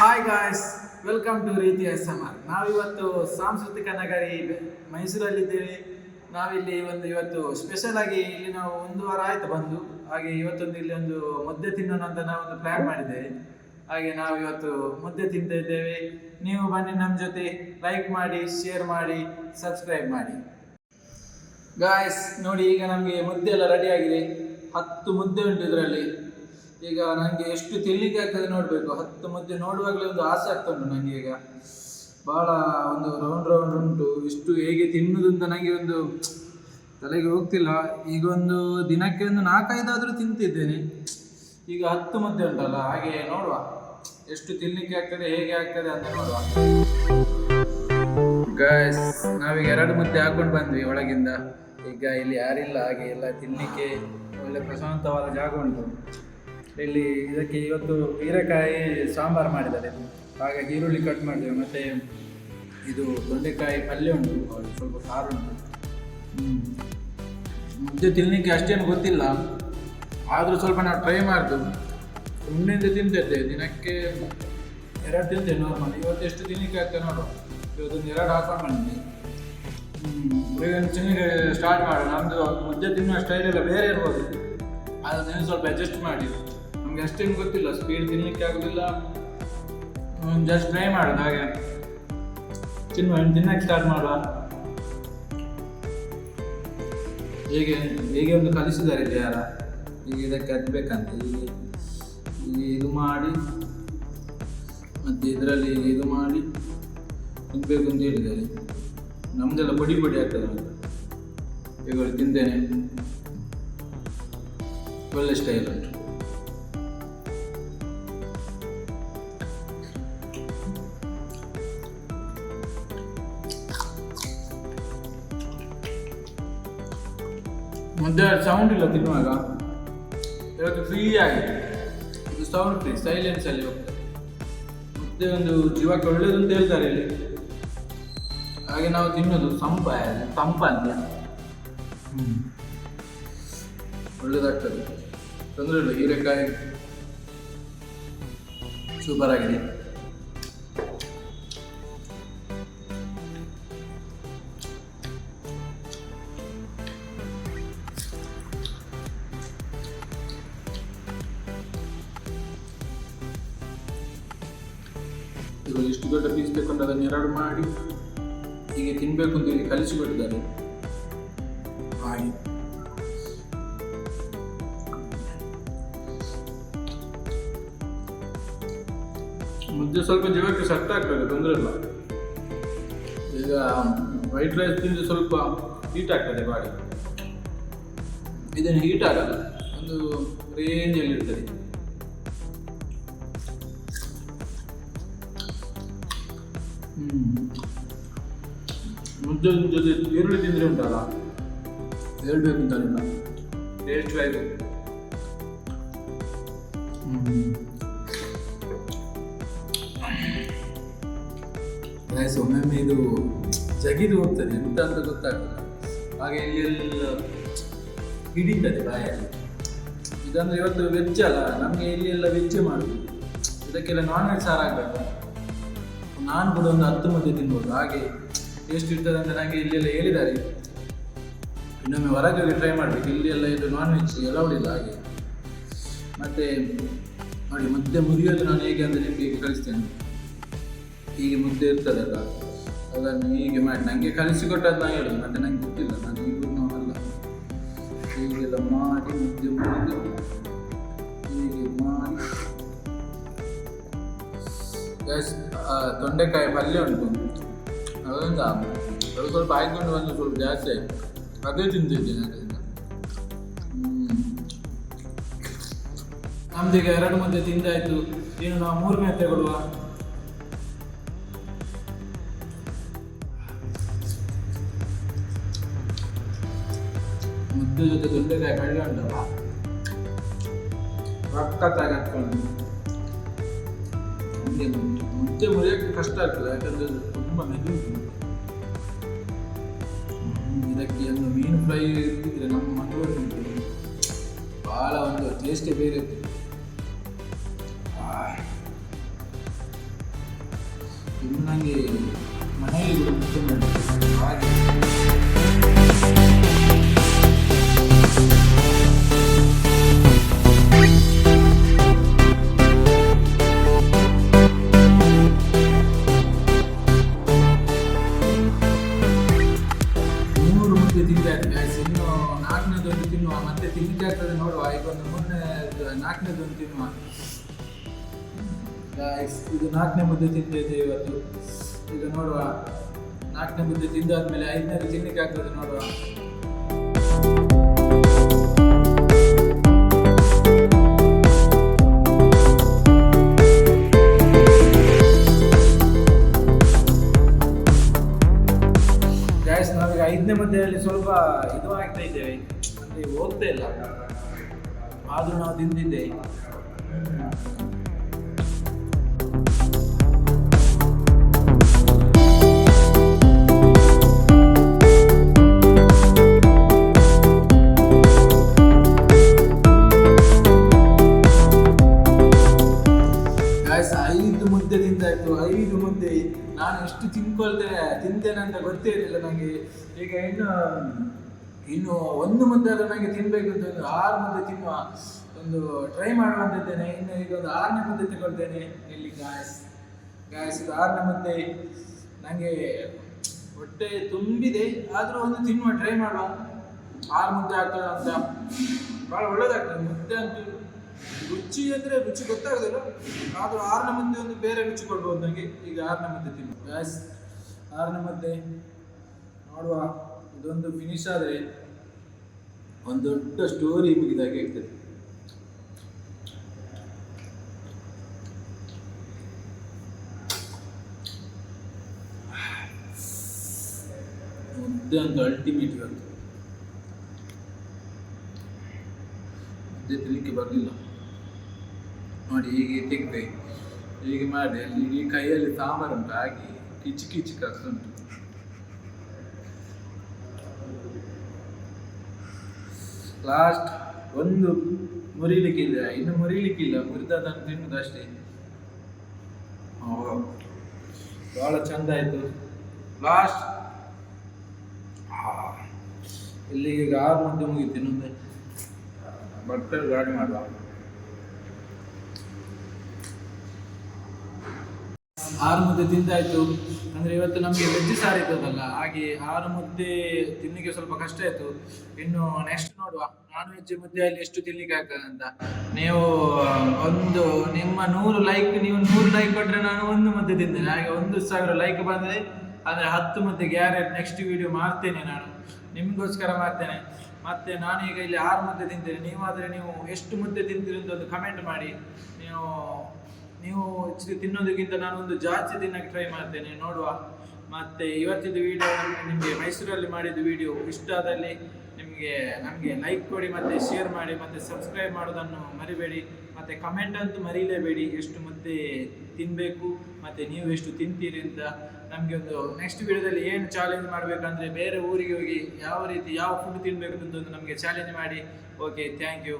Hi guys welcome to Reethi S M R ನಾವಿವತ್ತು ಸಾಂಸ್ಕೃತಿಕ ನಗರಿ ಮೈಸೂರಲ್ಲಿದ್ದೇವೆ. ನಾವಿಲ್ಲಿ ಒಂದು ಇವತ್ತು ಸ್ಪೆಷಲ್ ಆಗಿ ಇಲ್ಲಿ ನಾವು ಒಂದು ವಾರ ಆಯ್ತು ಬಂದು. ಹಾಗೆ ಇವತ್ತೊಂದು ಇಲ್ಲಿ ಒಂದು ಮುದ್ದೆ ತಿನ್ನೋಣ ಅಂತ ನಾವೊಂದು ಪ್ಲ್ಯಾನ್ ಮಾಡಿದ್ದೇವೆ. ಹಾಗೆ ನಾವು ಇವತ್ತು ಮುದ್ದೆ ತಿಂತಾ ಇದ್ದೇವೆ. ನೀವು ಬನ್ನಿ ನಮ್ಮ ಜೊತೆ ಲೈಕ್ ಮಾಡಿ ಶೇರ್ ಮಾಡಿ ಸಬ್ಸ್ಕ್ರೈಬ್ ಮಾಡಿ. ಗಾಯ್ಸ್ ನೋಡಿ ಈಗ ನಮಗೆ ಮುದ್ದೆ ಎಲ್ಲ ರೆಡಿ ಆಗಿದೆ. ಹತ್ತು ಮುದ್ದೆ ಉಂಟು ಇದರಲ್ಲಿ. ಈಗ ನನಗೆ ಎಷ್ಟು ತಿನ್ಲಿಕ್ಕೆ ಆಗ್ತದೆ ನೋಡಬೇಕು. ಹತ್ತು ಮುದ್ದೆ ನೋಡುವಾಗಲೇ ಒಂದು ಆಸೆ ಆಗ್ತಾ ಉಂಟು ನನಗೆ ಈಗ. ಭಾಳ ಒಂದು ರೌಂಡ್ ರೌಂಡ್ ಉಂಟು. ಇಷ್ಟು ಹೇಗೆ ತಿನ್ನುವುದು ಅಂತ ನನಗೆ ಒಂದು ತಲೆಗೆ ಹೋಗ್ತಿಲ್ಲ. ಈಗ ಒಂದು ದಿನಕ್ಕೆ ಒಂದು ನಾಲ್ಕೈದಾದರೂ ತಿಂತಿದ್ದೇನೆ. ಈಗ ಹತ್ತು ಮುದ್ದೆ ಉಂಟಲ್ಲ, ಹಾಗೆ ನೋಡುವ. ಎಷ್ಟು ತಿನ್ಲಿಕ್ಕೆ ಆಗ್ತದೆ, ಹೇಗೆ ಆಗ್ತದೆ ಅಂತ ನೋಡುವ. ಗಾಯ್ಸ್ ನಾವೀಗ ಎರಡು ಮುದ್ದೆ ಹಾಕೊಂಡು ಬಂದ್ವಿ ಒಳಗಿಂದ. ಈಗ ಇಲ್ಲಿ ಯಾರಿಲ್ಲ, ಹಾಗೆ ಎಲ್ಲ ತಿನ್ನಲಿಕ್ಕೆ ಒಳ್ಳೆ ಪ್ರಶಾಂತವಾದ ಜಾಗ ಉಂಟು. ಇಲ್ಲಿ ಇದಕ್ಕೆ ಇವತ್ತು ಹೀರೆಕಾಯಿ ಸಾಂಬಾರು ಮಾಡಿದ್ದಾರೆ. ಹಾಗಾಗಿ ಈರುಳ್ಳಿ ಕಟ್ ಮಾಡಿದೆ ಮತ್ತು ಇದು ತೊಂಡೆಕಾಯಿ ಪಲ್ಯ ಉಂಟು. ಸ್ವಲ್ಪ ಖಾರ ಉಂಟು. ಮುದ್ದೆ ತಿನ್ನಲಿಕ್ಕೆ ಅಷ್ಟೇನು ಗೊತ್ತಿಲ್ಲ. ಆದರೂ ಸ್ವಲ್ಪ ನಾವು ಟ್ರೈ ಮಾಡಿದ್ದು ಸುಮ್ಮನೆಯಿಂದ ತಿಂತಿದ್ದೆ. ದಿನಕ್ಕೆ ಎರಡು ತಿಂತೆ ನಾರ್ಮಲ್ ಇವತ್ತು ಎಷ್ಟು ತಿನ್ನಲಿಕ್ಕೆ ಆಗ್ತದೆ ನೋಡು. ಇವತ್ತು ಎರಡು ಹಾಕೊಂಡು ಬಂದಿದ್ದೆ ತಿನ್ನಲಿಕ್ಕೆ ಸ್ಟಾರ್ಟ್ ಮಾಡೋಣ ನಮ್ಮದು ಮುದ್ದೆ ತಿನ್ನುವ ಸ್ಟೈಲ್ ಎಲ್ಲ ಬೇರೆ ಇರ್ಬೋದು. ಅದನ್ನ ಸ್ವಲ್ಪ ಅಡ್ಜಸ್ಟ್ ಮಾಡಿ. ನಮ್ಗೆ ಅಷ್ಟೇನು ಗೊತ್ತಿಲ್ಲ ಸ್ಪೀಡ್ ತಿನ್ನಲಿಕ್ಕೆ ಆಗೋದಿಲ್ಲ. ಜಸ್ಟ್ ಟ್ರೈ ಮಾಡೋದು ಹಾಗೆ. ತಿನ್ನುವ ತಿನ್ನಕ್ಕೆ ಸ್ಟಾರ್ಟ್ ಮಾಡುವ. ಹೇಗೆ ಹೇಗೆ ಒಂದು ಕಲಿಸಿದ್ದಾರೆ ಯಾರ ಈಗ ಇದಕ್ಕೆ ಹತ್ಬೇಕಂತ. ಈಗ ಇದು ಮಾಡಿ, ಮತ್ತು ಇದರಲ್ಲಿ ಇದು ಮಾಡಿ ತಿನ್ನಬೇಕು ಅಂತ ಹೇಳಿದ್ದಾರೆ. ನಮ್ಮದೆಲ್ಲ ಬಡಿ ಬಡಿ ಆಗ್ತದೆ. ಈಗ ತಿಂತೇನೆ. ಒಳ್ಳೆ ಸ್ಟೈಲ್ ಉಂಟು. ಮುದ್ದೆ ಸೌಂಡ್ ಇಲ್ಲ ತಿನ್ನುವಾಗ. ಇವತ್ತು ಫ್ರೀ ಆಗಿದೆ. ಇದು ಸೌಂಡ್ ಫ್ರೀ ಸೈಲೆನ್ಸ್ ಅಲ್ಲಿ ಹೋಗ್ತದೆ ಮತ್ತೆ ಒಂದು ಜೀವಕ್ಕೆ ಒಳ್ಳೇದು ಅಂತ ಹೇಳ್ತಾರೆ ಇಲ್ಲಿ. ಹಾಗೆ ನಾವು ತಿನ್ನೋದು ಸಂಪ ತಂಪ ಅಂತ ಒಳ್ಳೇದಾಗ್ತದೆ. ತೊಂದರೆ ಇಲ್ಲ, ಹೀರೆಕಾಯಿ. ಸೂಪರ್ ಆಗಿದೆ. ಈಗ ಎಷ್ಟು ದೊಡ್ಡ ಪೀಸ್ ತಗೊಂಡು ಅದನ್ನು ಎರಡು ಮಾಡಿ ಹೀಗೆ ತಿನ್ಬೇಕು ಅಂತ ಹೇಳಿ ಕಲಿಸಿಬಿಟ್ಟಿದ್ದಾರೆ ಹಾಗೆ ಮುದ್ದೆ ಸ್ವಲ್ಪ ಜೀವಕ್ಕೆ ಸೆಟ್ ಆಗ್ತದೆ, ತೊಂದರೆ ಇಲ್ಲ. ಈಗ ವೈಟ್ ರೈಸ್ ತಿಂದು ಸ್ವಲ್ಪ ಹೀಟ್ ಆಗ್ತದೆ ಬಾಡಿ. ಇದನ್ನು ಹೀಟ್ ಆಗಲ್ಲ, ಒಂದು ರೇಂಜಲ್ಲಿ ಇರ್ತದೆ. ಮುದ್ದೆ ಜೊತೆ ಈರುಳ್ಳಿ ತಿಂದರೆ ಉಂಟಲ್ಲ? ಹೇಳ್ಬೇಕು ಅಂತಲ್ಲ ಟೇಸ್ಟ್ ವೈಸ್ ರೈಸ್ ಒಮ್ಮೊಮ್ಮೆ ಇದು ಜಗಿದು ಹೋಗ್ತದೆ. ಎಂತ ಅಂತ ಗೊತ್ತಾಗ್ತದೆ. ಹಾಗೆ ಇಲ್ಲಿ ಹಿಡಿತದೆ ಬಾಯಲ್ಲಿ. ಇದಂದ್ರೆ ಇವತ್ತು ವೆಜ್ ಅಲ್ಲ ನಮಗೆ ಇಲ್ಲಿ ಎಲ್ಲ ವೆಜ್ ಮಾಡುದು. ಇದಕ್ಕೆಲ್ಲ ನಾನ್ ವೆಜ್ ಸಾರು ಆಗಬೇಕು ನಾನು ಕೂಡ ಒಂದು ಹತ್ತು ಮುದ್ದೆ ತಿನ್ಬೋದು. ಹಾಗೆ ಟೇಸ್ಟ್ ಇರ್ತದೆ ಅಂತ ನನಗೆ ಇಲ್ಲೆಲ್ಲ ಹೇಳಿದ್ದಾರೆ. ಇನ್ನೊಮ್ಮೆ ಹೊರಗೆ ಹೋಗಿ ಟ್ರೈ ಮಾಡಬೇಕು. ಇಲ್ಲಿ ಎಲ್ಲ ಇದು ನಾನ್ ವೆಜ್ ಅಲೌಡ್ ಇಲ್ಲ ಹಾಗೆ. ಮತ್ತೆ ನೋಡಿ, ಮುದ್ದೆ ಮುರಿಯೋದು ನಾನು ಹೇಗೆ ಅಂದರೆ ನಿಮಗೆ ಈಗ ಕಲಿಸ್ತೇನೆ ಹೀಗೆ ಮುದ್ದೆ ಇರ್ತದಲ್ಲ ಅದನ್ನು ಹೀಗೆ ಮಾಡಿ. ನನಗೆ ಕಲಿಸಿಕೊಟ್ಟದ್ದು ನಾನು ಹೇಳೋದು, ಮತ್ತೆ ನನಗೆ ಗೊತ್ತಿಲ್ಲ. ನಾನು ಈಗ ನೋಡಲ್ಲ ಹೀಗೆಲ್ಲ ಮಾಡಿ ಮುದ್ದೆ ಮುರಿದು, ಹೀಗೆ ಮಾಡಿ. ಗೈಸ್ ತೊಂಡೆಕಾಯಿ ಪಲ್ಯ ಉಂಟು. ಅದರಿಂದ ಅದು ಸ್ವಲ್ಪ ಆಯ್ಕೊಂಡು ಬಂದು ಸ್ವಲ್ಪ ಜಾಸ್ತಿ ಆಯಿತು. ಅದೇ ತಿಂತಿದ್ದೇನೆ ಅದರಿಂದ. ನಮ್ದೀಗ ಎರಡು ಮುದ್ದೆ ತಿಂದಾಯ್ತು. ಇನ್ನು ನಾವು ಮೂರನೇ ತಗೊಳ್ಳುವ ಮುದ್ದೆ ಜೊತೆ ತೊಂಡೆಕಾಯಿ ಪಲ್ಯ ಉಂಟಲ್ಲ. ಹತ್ಕೊಂಡು ನಮಗೆ ಮುದ್ದೆ ಮುರಿಯೋಕ್ಕೆ ಕಷ್ಟ ಆಗ್ತದೆ, ಯಾಕಂದ್ರೆ ತುಂಬ ಮೆದು ಇದಕ್ಕೆ ಒಂದು ಮೀನು ಫ್ರೈ ಇರ್ತಿದ್ರೆ ನಮ್ಮ ಮಂಗಳೂರು ಭಾಳ ಒಂದು ಟೇಸ್ಟೇ ಬೇರೆ. ಇತ್ತು ಇನ್ನು ನನಗೆ ಮನೆಯಲ್ಲಿ ಮುದ್ದೆ ಮಾಡಲಿಕ್ಕೆ ಹಾಗೆ ಇದು ನಾಲ್ಕನೇ ಮುದ್ದೆ ತಿಂತಿದ್ದೆ ಇವತ್ತು. ಈಗ ನೋಡುವ ನಾಲ್ಕನೇ ಮುದ್ದೆ ತಿಂದಾದ್ಮೇಲೆ ಐದನೇ ತಿನ್ನಕ್ಕೆ ಆಗ್ತದೆ ನೋಡುವ. ಐದನೇ ಮಧ್ಯದಲ್ಲಿ ಸ್ವಲ್ಪ ಇದು ಆಗ್ತಾ ಇದ್ದೇವೆ. ಅಂದರೆ ಹೋಗ್ತಾ ಇಲ್ಲ. ಆದರೂ ನಾವು ತಿಂದಿದ್ದೆ ಅಂತ ಗೊತ್ತೇ ಇರಲಿಲ್ಲ ನನಗೆ ಈಗ ಇನ್ನು ಇನ್ನು ಒಂದು ಮುದ್ದೆ ನನಗೆ ತಿನ್ನಬೇಕು ಅಂತ ಒಂದು ಆರು ಮುದ್ದೆ ತಿನ್ನುವ ಒಂದು ಟ್ರೈ ಮಾಡುವಂತಿದ್ದೇನೆ ಇನ್ನು ಈಗ ಒಂದು ಆರನೇ ಮುದ್ದೆ ತಗೊಳ್ತೇನೆ. ಇಲ್ಲಿ ಗಾಯಸ್ ಗಾಯಸ್ ಇದು ಆರನೇ ಮುದ್ದೆ ನನಗೆ ಹೊಟ್ಟೆ ತುಂಬಿದೆ. ಆದರೂ ಒಂದು ತಿನ್ನುವ ಟ್ರೈ ಮಾಡುವ. ಆರು ಮುದ್ದೆ ಆಗ್ತದ ಅಂತ. ಭಾಳ ಒಳ್ಳೇದಾಗ್ತದೆ. ಮುದ್ದೆ ಅಂತೂ ರುಚಿ ಅಂದರೆ ರುಚಿ ಗೊತ್ತಾಗೋದಿಲ್ಲ. ಆದರೂ ಆರನೇ ಮುದ್ದೆ ಒಂದು ಬೇರೆ ರುಚಿ ಕೊಡ್ಬೋದು ನನಗೆ ಈಗ ಆರನೇ ಮುದ್ದೆ ತಿನ್ನು ಗ್ಯಾಸ್ ಆರನೇ ಮಧ್ಯೆ ನೋಡುವ. ಇದೊಂದು ಫಿನಿಶ್ ಆದರೆ ಒಂದು ದೊಡ್ಡ ಸ್ಟೋರಿ ಮುಗಿದಾಗೆ ಆಗ್ತದೆ. ಮುದ್ದೆ ಒಂದು ಅಲ್ಟಿಮೇಟ್ ಇವತ್ತು. ಮುದ್ದೆ ತಿನ್ನಲಿಕ್ಕೆ ಬರಲಿಲ್ಲ. ನೋಡಿ, ಹೀಗೆ ತೆಗ್ದೆ, ಹೀಗೆ ಮಾಡಿ ಅಲ್ಲಿ ಕೈಯಲ್ಲಿ ಸಾಂಬಾರು ಉಂಟು, ಹಾಗೆ. ಕಿಚಿ ಕಿಚಿ ಉಂಟು ಲಾಸ್ಟ್ ಒಂದು ಮುರಿಲಿಕ್ಕಿಲ್ಲ, ಇನ್ನು ಮುರಿಲಿಕ್ಕಿಲ್ಲ ಮುರಿದದನ್ನು ತಿನ್ನುದು ಅಷ್ಟೇ ಬಹಳ ಚಂದ ಆಯ್ತು. ಲಾಸ್ಟ್ ಇಲ್ಲಿಗೆ ಆರು ಮುದ್ದೆ ಮುಗಿತೀನಿ ಬಟ್ಟೆ ಗಾಡಿ ಮಾಡುವ ಆರು ಮುದ್ದೆ ತಿಂದಾಯ್ತು. ಅಂದ್ರೆ ಇವತ್ತು ನಮಗೆ ವೆಜ್ ಸಾರು ಇದ್ದದಲ್ಲ ಹಾಗೆ ಆರು ಮುದ್ದೆ ತಿನ್ನಲಿಕ್ಕೆ ಸ್ವಲ್ಪ ಕಷ್ಟ ಆಯ್ತು. ಇನ್ನು ನೆಕ್ಸ್ಟ್ ನೋಡುವ. ನಾನ್ ವೆಜ್ ಮುದ್ದೆಯಲ್ಲಿ ಎಷ್ಟು ತಿನ್ಲಿಕ್ಕೆ ಆಗ್ತದೆ ಅಂತ. ನೀವು ಒಂದು, ನಿಮ್ಮ ನೂರು ಲೈಕ್ ನೀವು ನೂರು ಲೈಕ್ ಕೊಟ್ರೆ ನಾನು ಒಂದು ಮುದ್ದೆ ತಿಂತೇನೆ. ಹಾಗೆ ಒಂದು ಸಾವಿರ ಲೈಕ್ ಬಂದ್ರೆ ಅಂದ್ರೆ ಹತ್ತು ಮುದ್ದೆ ಗ್ಯಾರಂಟಿ ನೆಕ್ಸ್ಟ್ ವಿಡಿಯೋ ಮಾಡ್ತೇನೆ ನಾನು. ನಿಮ್ಗೋಸ್ಕರ ಮಾಡ್ತೇನೆ. ಮತ್ತೆ ನಾನು ಈಗ ಇಲ್ಲಿ ಆರು ಮುದ್ದೆ ತಿಂತೇನೆ. ನೀವಾದರೆ ನೀವು ಎಷ್ಟು ಮುದ್ದೆ ತಿಂತೀರಿ ಅಂತ ಒಂದು ಕಮೆಂಟ್ ಮಾಡಿ. ನೀವು ನೀವು ತಿನ್ನೋದಕ್ಕಿಂತ ನಾನು ಒಂದು ಜಾಸ್ತಿ ತಿನ್ನಕ್ಕೆ ಟ್ರೈ ಮಾಡ್ತೇನೆ, ನೋಡುವ. ಮತ್ತೆ ಇವತ್ತಿದ್ದು ವಿಡಿಯೋ ನಿಮಗೆ ಮೈಸೂರಲ್ಲಿ ಮಾಡಿದ ವಿಡಿಯೋ ಇಷ್ಟ ಆದಲ್ಲಿ ನಿಮಗೆ ನಮಗೆ ಲೈಕ್ ಕೊಡಿ, ಮತ್ತೆ ಶೇರ್ ಮಾಡಿ, ಮತ್ತೆ ಸಬ್ಸ್ಕ್ರೈಬ್ ಮಾಡೋದನ್ನು ಮರಿಬೇಡಿ. ಮತ್ತೆ ಕಮೆಂಟ್ ಅಂತೂ ಮರೀಲೇಬೇಡಿ. ಎಷ್ಟು ಮತ್ತೆ ತಿನ್ನಬೇಕು ಮತ್ತೆ ನೀವು ಎಷ್ಟು ತಿಂತೀರಿ ಅಂತ ನಮಗೆ ಒಂದು ನೆಕ್ಸ್ಟ್ ವಿಡಿಯೋದಲ್ಲಿ ಏನು ಚಾಲೆಂಜ್ ಮಾಡಬೇಕಂದ್ರೆ ಬೇರೆ ಊರಿಗೆ ಹೋಗಿ ಯಾವ ರೀತಿ ಯಾವ ಫುಡ್ ತಿನ್ನಬೇಕು ಅಂತ ನಮಗೆ ಚಾಲೆಂಜ್ ಮಾಡಿ. Okay thank you